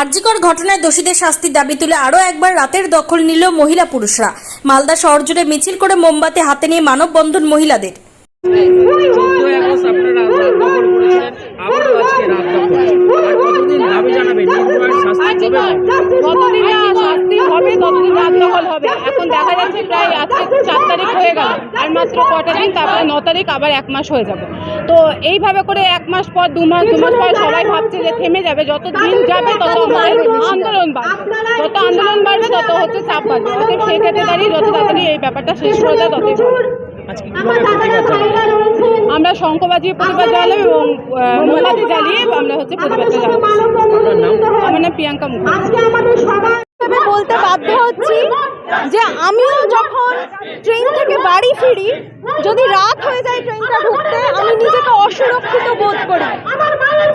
আর্যিকর ঘটনায় দোষীদের শাস্তির দাবি তুলে আরও একবার রাতের দখল নিল মহিলা পুরুষরা। মালদা শহর জুড়ে মিছিল করে মোমবাতি হাতে নিয়ে মানববন্ধন মহিলাদের। আজকে রাত দখল আর কতদিন দাবি শাস্তি হবে। এখন দেখা যাচ্ছে প্রায় আজকে চার তারিখ হয়ে গেল। আর মাত্র কটা দিন তারপরে ন তারিখ আবার এক মাস হয়ে যাবে। তো এইভাবে করে এক মাস পর দু মাস দু মাস পর সবাই ভাবছে যে থেমে যাবে। যত দিন যাবে তত আমাদের আন্দোলন বাড়বে। যত আন্দোলন বাড়বে তত হচ্ছে চাপ বাড়বে। অতএব সেক্ষেত্রে দাঁড়িয়ে যত তাড়াতাড়ি এই ব্যাপারটা শেষ ততই কীভাবে প্রতিবাদ জানাবেন আমরা শঙ্খ বাজিয়ে প্রতিবাদ জানালাম এবং মোমবাতি জ্বালিয়ে আমরা হচ্ছে প্রতিবাদটা জানাব আপনার আমার নাম প্রিয়াঙ্কা মুখার্জি। বলতে বাধ্য হচ্ছি। যে আমিও যখন ট্রেন থেকে বাড়ি ফিরি, যদি রাত হয়ে যায় ট্রেনটা ঢুকতে, আমি নিজেকে অসুরক্ষিত বোধ করি।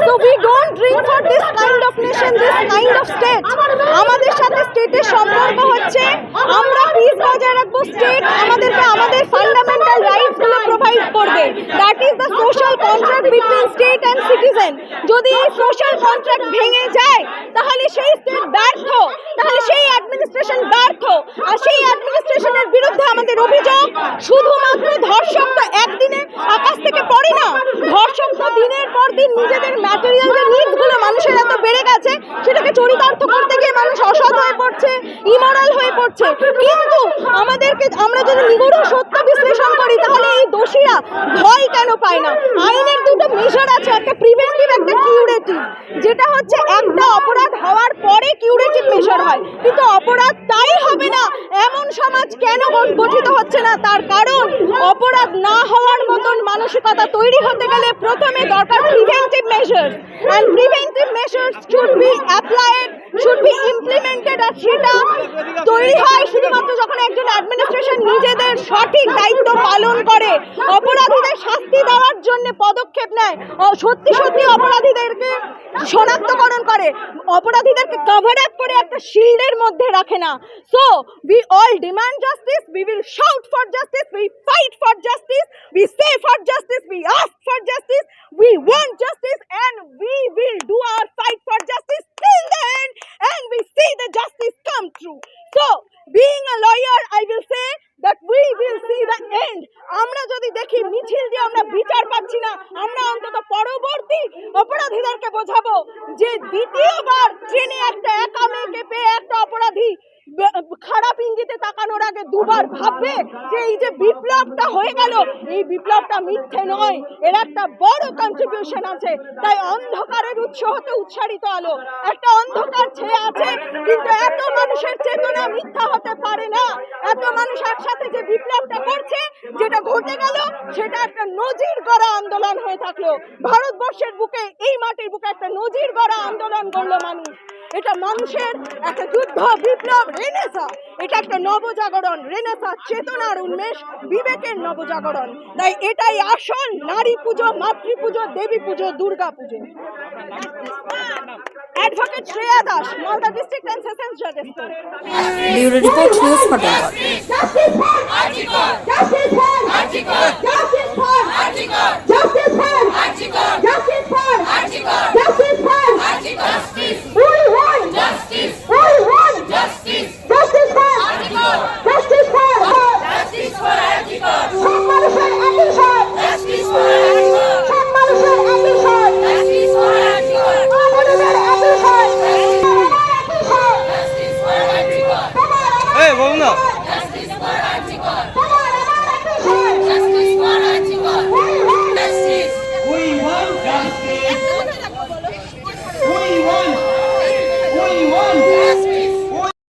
So we don't dream for this kind of nation this kind of state আমাদের সাথে স্টেটের সম্পর্ক হচ্ছে, আমরা পিস বজায় রাখব স্টেট আমাদেরকে আমাদের ফান্ডামেন্টাল রাইটসগুলো প্রোভাইড করবে। That is the social contract between state and citizen যদি এই সোশ্যাল কন্ট্রাক্ট ভেঙে যায় তাহলে সেই স্টেট ব্যর্থ তাহলে সেই অ্যাডমিনিস্ট্রেশন ব্যর্থ আর সেই অ্যাডমিনিস্ট্রেশনের বিরুদ্ধে আমাদের অভিযোগ শুধুমাত্র ধর্ষক তো একদিনে আকাশ থেকে পড়ে না ধর্ষক তো দিনের পর দিন নিজেদের ম্যাটেরিয়াল যে নিডসগুলো মানুষের এত বেড়ে গেছে, সেটাকে চরিতার্থ করতে গিয়ে মানুষ অসৎ হয়ে পড়ছে ইমোরাল হয়ে পড়ছে। কিন্তু আমাদেরকে, আমরা যদি নিগূঢ় সত্য বিশ্লেষণ করি, তাহলে এই দোষীরা ভয় কেন পায় না? আইনের দুটো মেজার আছে, একটা প্রিভেন্টিভ একটা কিউরেটিভ যেটা হচ্ছে একটা অপরাধ হওয়ার পরে কিউরেটিভ মেজার হয়। কিন্তু অপরাধ তাই সমাজ কেন গঠ- গঠিত হচ্ছে না? তার কারণ অপরাধ না হওয়ার মতন মানসিকতা তৈরি হতে গেলে প্রথমে দরকার preventive measures and preventive measures should be applied should be implemented আর সেটা তৈরি হয় শুধুমাত্র যখন একজন অ্যাডমিনিস্ট্রেশন নিজেদের সঠিক দায়িত্ব পালন করে। অপরাধীদের শাস্তি দেওয়ার জন্য পদক্ষেপ নেয়। সত্যি সত্যি অপরাধীদেরকে শনাক্তকরণ করে। অপরাধীদেরকে কভার আপ করে একটা শিল্ডের মধ্যে রাখে না। So we all demand justice we will shout for justice, we fight for justice, we say for justice, we ask for justice, we want justice and we will do our fight for justice till the end and we see the justice come through. So, being a lawyer, I will say that we will see the end. আমরা যদি দেখি মিছিল দিয়ে আমরা বিচার পাচ্ছি না আমরা অন্তত পরবর্তী অপরাধীদেরকে বোঝাবো যে দ্বিতীয়বার ট্রেনে একটা একা মেয়েকে পেয়ে একটা অপরাধী বে- খারাপ ইঙ্গিতে তাকানোর আগে দুবার ভাববে যে এই যে বিপ্লবটা হয়ে গেল, এই বিপ্লবটা মিথ্যে নয়, এর একটা বড় কন্ট্রিবিউশন আছে। তাই অন্ধকারের উৎস হতে উৎসারিত আলো। একটা অন্ধকার ছেয়ে আছে, কিন্তু এত মানুষের চেতনা মিথ্যা হতে পারে না। এত মানুষ একসাথে যে বিপ্লবটা করছে, যেটা ঘটে গেল, সেটা একটা নজির গড়া আন্দোলন হয়ে থাকল। ভারতবর্ষের বুকে, এই মাটির বুকে একটা নজির গড়া আন্দোলন করল মানুষ। এটা মানুষের একটা যুদ্ধ বিপ্লব রেনেসা এটা একটা নবজাগরণ রেনেসা চেতনার উন্মেষ বিবেকের নবজাগরণ। তাই এটাই আসল নারী পুজো মাতৃ পুজো দেবী পুজো Durga Puja. Advocate Shreya Das Malda district and session জাজ bureau report news photograph